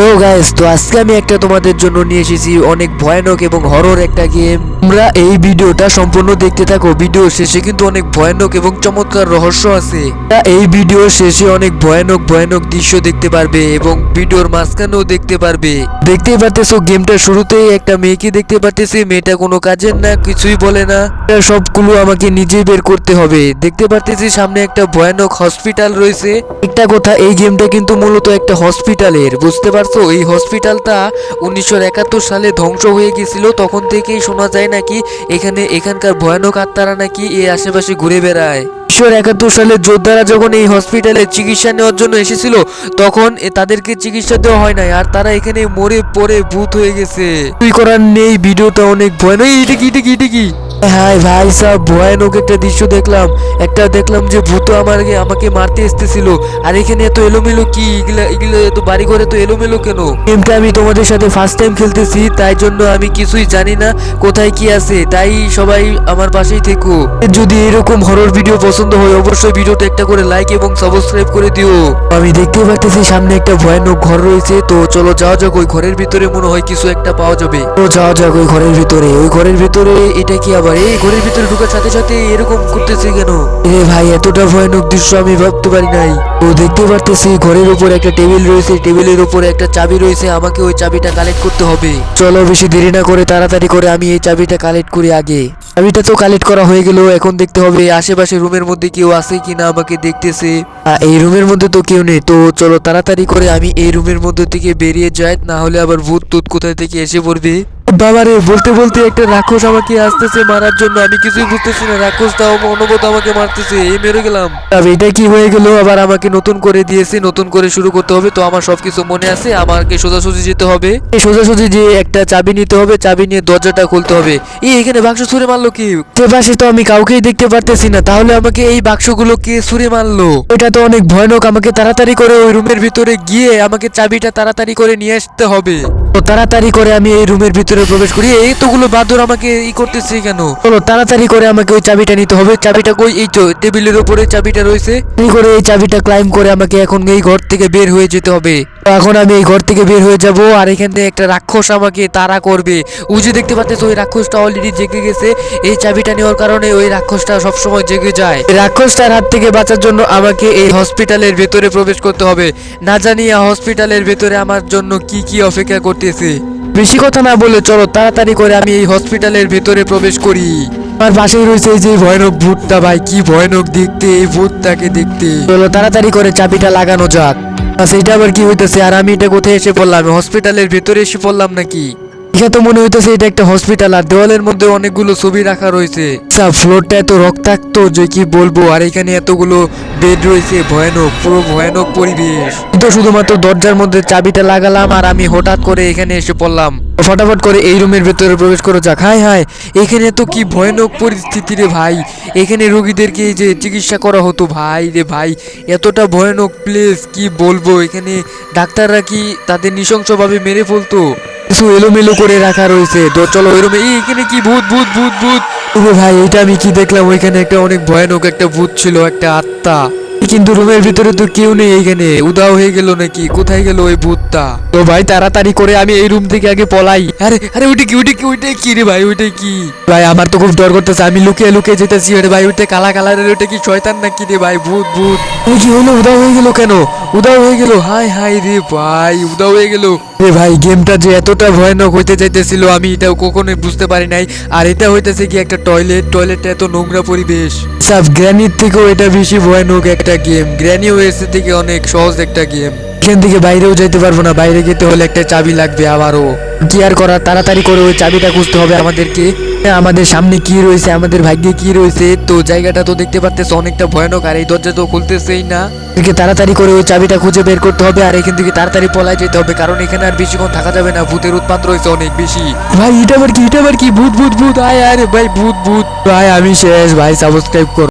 তো গাইস তো আজকে আমি একটা তোমাদের জন্য নিয়ে এসেছি অনেক ভয়ানক এবং হরর একটা গেম তোমরা এই ভিডিওটা সম্পূর্ণ দেখতে থাকো। ভিডিও শেষে কিন্তু অনেক ভয়ানক এবং চমৎকার রহস্য আছে। এই ভিডিও শেষে অনেক ভয়ানক ভয়ানক দৃশ্য দেখতে পারবে এবং ভিডিওর মাঝখানেও দেখতে পারবে। দেখতেই পারতেছো গেমটা শুরুতেই একটা মেয়েকে দেখতে পারতেছি। মেয়েটা কোনো কাজের না, কিছুই বলে না। সবগুলো আমাকে নিজেই বের করতে হবে। দেখতে পারতেছি, সামনে একটা ভয়ানক হসপিটাল রয়েছে। একটা কথা, এই গেমটা কিন্তু মূলত একটা হসপিটালের বুঝতে পারছ? এই হসপিটালটা উনিশশো একাত্তর সালে ধ্বংস হয়ে গেছিল তখন থেকেই শোনা যায় নাকি এখানে এখানকার ভয়ানক আত্মারা নাকি এই আশেপাশে ঘুরে বেড়ায় উনিশশো একাত্তর সালে যোদ্ধারা যখন এই হসপিটালে চিকিৎসা নেওয়ার জন্য এসেছিল তখন তাদেরকে চিকিৎসা দেওয়া হয় নাই আর তারা এখানে মরে পড়ে ভূত হয়ে গেছে তুই করার নেই ভিডিওটা অনেক ভয়ানক এই, এটা কি এটা কি এটা কি হাই ভাই সাহ ভয়ানক একটা দৃশ্য দেখলাম। একটা দেখলাম যে ভূত আমাকে আমাকে মারতে এসতেছিল আর এখানে এত এলোমেলো কি? এগুলা, এগুলো এত বাড়ি ঘরে তো এলোমেলো কেন? গেমটা আমি তোমাদের সাথে ফার্স্ট টাইম খেলতেছি, তাই জন্য আমি কিছুই জানি না কোথায় কি আছে। তাই সবাই আমার পাশেই থেকো। যদি এরকম হরর ভিডিও পছন্দ হয়, অবশ্যই ভিডিওটা একটা করে লাইক এবং সাবস্ক্রাইব করে দিও। আমি দেখতে পাচ্ছি সামনে একটা ভয়ানক ঘর রয়েছে। তো চলো যাওয়া যাক, ওই ঘরের ভিতরে মনে হয় কিছু একটা পাওয়া যাবে। তো যাওয়া যাক ওই ঘরের ভিতরে। ওই ঘরের ভিতরে এটা কি আবার এই ঘরের ভিতরে ঢোকার সাথে সাথে এরকম করতেছে কেন? এ ভাই, এতটা ভয়ানক দৃশ্য আমি ভাবতে পারি নাই। তো দেখতে পারতেছি, ঘরের উপর একটা টেবিল রয়েছে, টেবিলের উপরে একটা চাবি রয়েছে, আমাকে ওই চাবিটা কালেক্ট করতে হবে। চলো বেশি দেরি না করে তাড়াতাড়ি করে আমি এই চাবিটা কালেক্ট করি আগে। চাবিটা তো কালেক্ট করা হয়ে গেল, এখন দেখতে হবে আশেপাশে রুমের মধ্যে কেউ আছে কিনা আমাকে দেখতেছে। এই রুমের মধ্যে তো কেউ নেই, তো চলো তাড়াতাড়ি করে আমি এই রুমের মধ্যে থেকে বেরিয়ে যাই, না হলে আবার ভূত টুত কোথায় থেকে এসে পড়বে? বাবারে, বলতে বলতে একটা রাক্ষস আমাকে আসতেছে মারার জন্য। আমি কিছুই বুঝতেছি না রাক্ষসটাও অনবত আমাকে মারতেছে, এই মেরে গেলাম। এটা কি হয়ে গেল? আবার আমাকে নতুন করে দিয়েছে, নতুন করে শুরু করতে হবে, তো আমার সবকিছু মনে আছে, আমাকে সোজাসুজি যেতে হবে। এই সোজাসুজি যে একটা চাবি নিতে হবে, চাবি নিয়ে দরজাটা খুলতে হবে। এই, এখানে বাক্স ছুঁড়ে মারলো কি? পাশে তো আমি কাউকেই দেখতে পারতেছি না, তাহলে আমাকে এই বাক্সগুলো কে ছুঁড়ে মারলো? এটা তো অনেক ভয়ানক, আমাকে তাড়াতাড়ি করে ওই রুমের ভিতরে গিয়ে আমাকে চাবিটা তাড়াতাড়ি করে নিয়ে আসতে হবে। তো তাড়াতাড়ি করে আমি এই রুমের ভিতরে প্রবেশ করি। এই তোগুলো বাদর আমাকে ই করতেছে কেন? চলো, তাড়াতাড়ি করে আমাকে ওই চাবিটা নিতে হবে। চাবিটা কই? এই তো, টেবিলের উপরে চাবিটা রয়েছে। এই করে এই চাবিটা ক্লাইম করে আমাকে এখন এই ঘর থেকে বের হয়ে যেতে হবে। এখন আমি এই ঘর থেকে বের হয়ে যাব আর এখান থেকে একটা রাক্ষস আমাকে তাড়া করবে। উজে দেখতে পাচ্ছ ওই রাক্ষসটা অলরেডি জেগে গেছে। এই চাবিটা নেওয়ার কারণে ওই রাক্ষসটা সবসময় জেগে যায়। রাক্ষসটার হাত থেকে বাঁচার জন্য আমাকে এই হসপিটালের ভেতরে প্রবেশ করতে হবে। না জানি হসপিটালের ভেতরে আমার জন্য কি কি অপেক্ষা করতেছে। বেশি কথা না বলে চলো তাড়াতাড়ি করে আমি এই হসপিটালের ভেতরে প্রবেশ করি। আমার পাশেই রয়েছে যে ভয়ানক ভূতটা ভাই, কি ভয়ানক দেখতে এই ভূতটাকে দেখতে। চলো তাড়াতাড়ি করে চাবিটা লাগানো যাক। আচ্ছা এটা আবার কি হইতেছে? আর আমি এটা কোথায় এসে পড়লাম? হসপিটালের ভেতরে এসে পড়লাম নাকি? এটা তো মনে হইতেছে এটা একটা হসপিটাল আর দেওয়ালের মধ্যে অনেকগুলো ছবি রাখা রয়েছে। আচ্ছা ফ্লোরটা এত রক্তাক্ত যে কি বলব, আর এখানে এতগুলো বেড রয়েছে, ভয়ানক, পুরো ভয়ানক পরিবেশ। তো শুধুমাত্র দরজার মধ্যে চাবিটা লাগালাম, আর আমি হঠাৎ করে এখানে এসে পড়লাম। ফটাফট করে এই রুমের ভেতরে প্রবেশ করে, যাক হাই হাই এখানে তো কি ভয়ানক পরিস্থিতি রে ভাই। এখানে রোগীদেরকে যে চিকিৎসা করা হতো, ভাই রে ভাই, এতটা ভয়ানক প্লেস কি বলব, এখানে ডাক্তাররা কি তাদের নৃশংসভাবে মেরে ফেলতো? কিছু এলোমেলো করে রাখা রয়েছে। তো চলো রুমে এখানে কি ভূত ভূত ভূত ভূত? ওরে ভাই, এটা আমি কি দেখলাম? ওইখানে একটা অনেক ভয়ানক একটা ভূত ছিল, একটা আত্মা। কিন্তু রুমের ভিতরে তো কেউ নেই এইখানে উদাও হয়ে গেল নাকি? কোথায় গেল ওই ভূতটা? তো ভাই, তাড়াতাড়ি করে আমি এই রুম থেকে আগে পলাই। আরে আরে, ওইটা কি ওইটা কি ওইটা কি রে ভাই, ওইটা কি? ভাই, আমার তো খুব ডর করতেছে। আমি লুকিয়ে লুকিয়ে যেতেছি। আরে ভাই, ওইটা কালা কালারের, ওইটা কি শয়তান নাকি রে ভাই? ভূত ভূত। কি হলো? উদাও হয়ে গেল কেন? উদাও হয়ে গেল। হাই হাই রে ভাই উদাও হয়ে গেল। রে ভাই গেমটা যে এতটা ভয়ানক হইতে চাইতেছিল আমি এটা কখনোই বুঝতে পারি নাই। আর এটা হইতেছে কি একটা টয়লেট টয়লেটটা এত নোংরা পরিবেশ। সাব গ্র্যানির থেকেও এটা বেশি ভয়ানক একটা গেম। গ্র্যানি হয়েছে থেকে অনেক সহজ একটা গেম। এখান থেকে বাইরেও যেতে পারব না। বাইরে যেতে হলে একটা চাবি লাগবে আবারও। কি আর করার? তাড়াতাড়ি করে ওই চাবিটা খুঁজতে হবে আমাদেরকে। হ্যাঁ, আমাদের সামনে কি রয়েছে? আমাদের ভাগ্যে কি রয়েছে? তো জায়গাটা তো দেখতে পারতেছে অনেকটা ভয়ানক আর এই দরজা তো খুলতেছেই না। এদিকে তাড়াতাড়ি করে ওই চাবিটা খুঁজে বের করতে হবে আর এখান থেকে তাড়াতাড়ি পলায় যেতে হবে কারণ এখানে আর বেশিক্ষণ থাকা যাবে না। ভূতের উৎপাত রয়েছে অনেক বেশি। ভাই এটা আবার কি? এটা আবার কি? ভূত ভূত ভূত আয় আরে ভাই ভূত ভূত। ভাই আমি শেষ। ভাই সাবস্ক্রাইব কর।